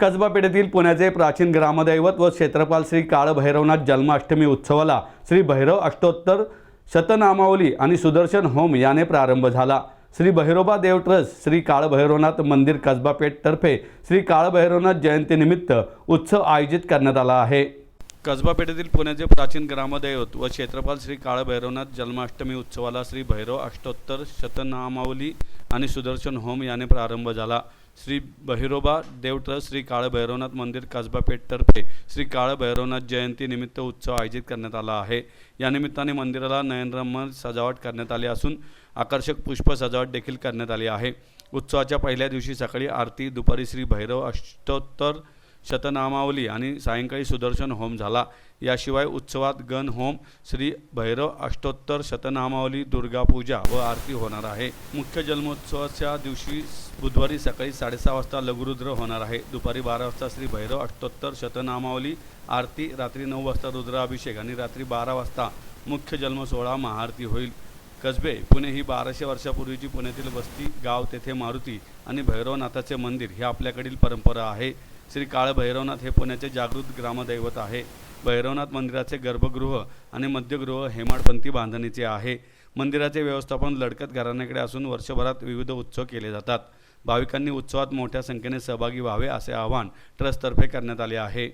कसबा पेठेतील पुण्याचे प्राचीन ग्रामदैवत व क्षेत्रपाल श्री काळभैरवनाथ जन्माष्टमी उत्सवाला श्री भैरव अष्टोत्तर शतनामावली आणि सुदर्शन होम याने प्रारंभ झाला. श्री भैरोबा देव ट्रस्ट श्री काळभैरवनाथ मंदिर कसबा पेठतर्फे श्री काळभैरवनाथ जयंतीनिमित्त उत्सव आयोजित करण्यात आला आहे. कसबा पेठेतील पुण्याचे प्राचीन ग्रामदैवत व क्षेत्रपाल श्री काळभैरवनाथ जन्माष्टमी उत्सवाला श्री भैरव अष्टोत्तर शतनामावली आणि सुदर्शन होम याने प्रारंभ झाला. श्री भैरोबा देवट्रस्ट श्री काळभैरवनाथ मंदिर कसबा पेठतर्फे श्री काळभैरवनाथ जयंतीनिमित्त उत्सव आयोजित करण्यात आला आहे. या निमित्ताने मंदिराला नयनरम्य सजावट करण्यात आली असून आकर्षक पुष्प सजावट देखील करण्यात आली आहे. उत्सवाच्या पहिल्या दिवशी सकाळी आरती दुपारी श्री भैरव अष्टोत्तर शतनामावली आणि सायंकाळी सुदर्शन होम झाला. याशिवाय उत्सवात गण होम श्री भैरव अष्टोत्तर शतनामावली दुर्गापूजा व आरती होणार आहे. मुख्य जन्मोत्सवाच्या दिवशी बुधवारी सकाळी साडेसहा वाजता लघुरुद्र होणार आहे. दुपारी बारा वाजता श्री भैरव अष्टोत्तर शतनामावली आरती रात्री नऊ वाजता रुद्राभिषेक आणि रात्री बारा वाजता मुख्य जन्मसोहळा महाआरती होईल. कसबे पुणे ही बाराशे वर्षापूर्वीची पुण्यातील वस्ती गाव तेथे मारुती आणि भैरवनाथाचे मंदिर ही आपल्याकडील परंपरा आहे. श्री काळ भैरवनाथ हे पुण्याचे जागृत ग्रामदैवत आहे. भैरवनाथ मंदिराचे गर्भगृह आणि मध्यगृह हेमाडपंथी बांधणीचे आहे. मंदिराचे व्यवस्थापन लडकत घराण्याकडे असून वर्षभरात विविध उत्सव केले जातात. भाविकांनी उत्सवात मोठ्या संख्येने सहभागी व्हावे असे आवाहन ट्रस्टतर्फे करण्यात आले आहे.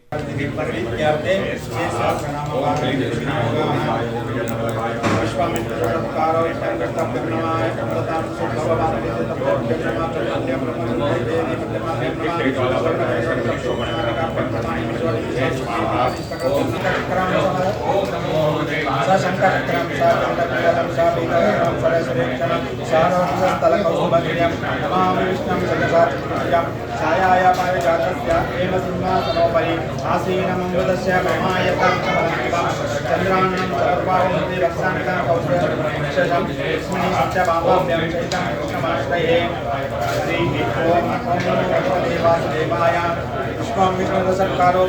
छायाय पारिजातस्य एव सिंहासनोपरि आसीनमङ्गलस्य ब्रह्मायतां चन्द्रान्नं सर्वावन्ति रक्षान्तां कौशलं लक्ष्मणी सत्यभावाभ्यां चैतां कृष्णमाश्रये श्रीः ॐ ॐ नमो भगवते विष्णुसत्कारो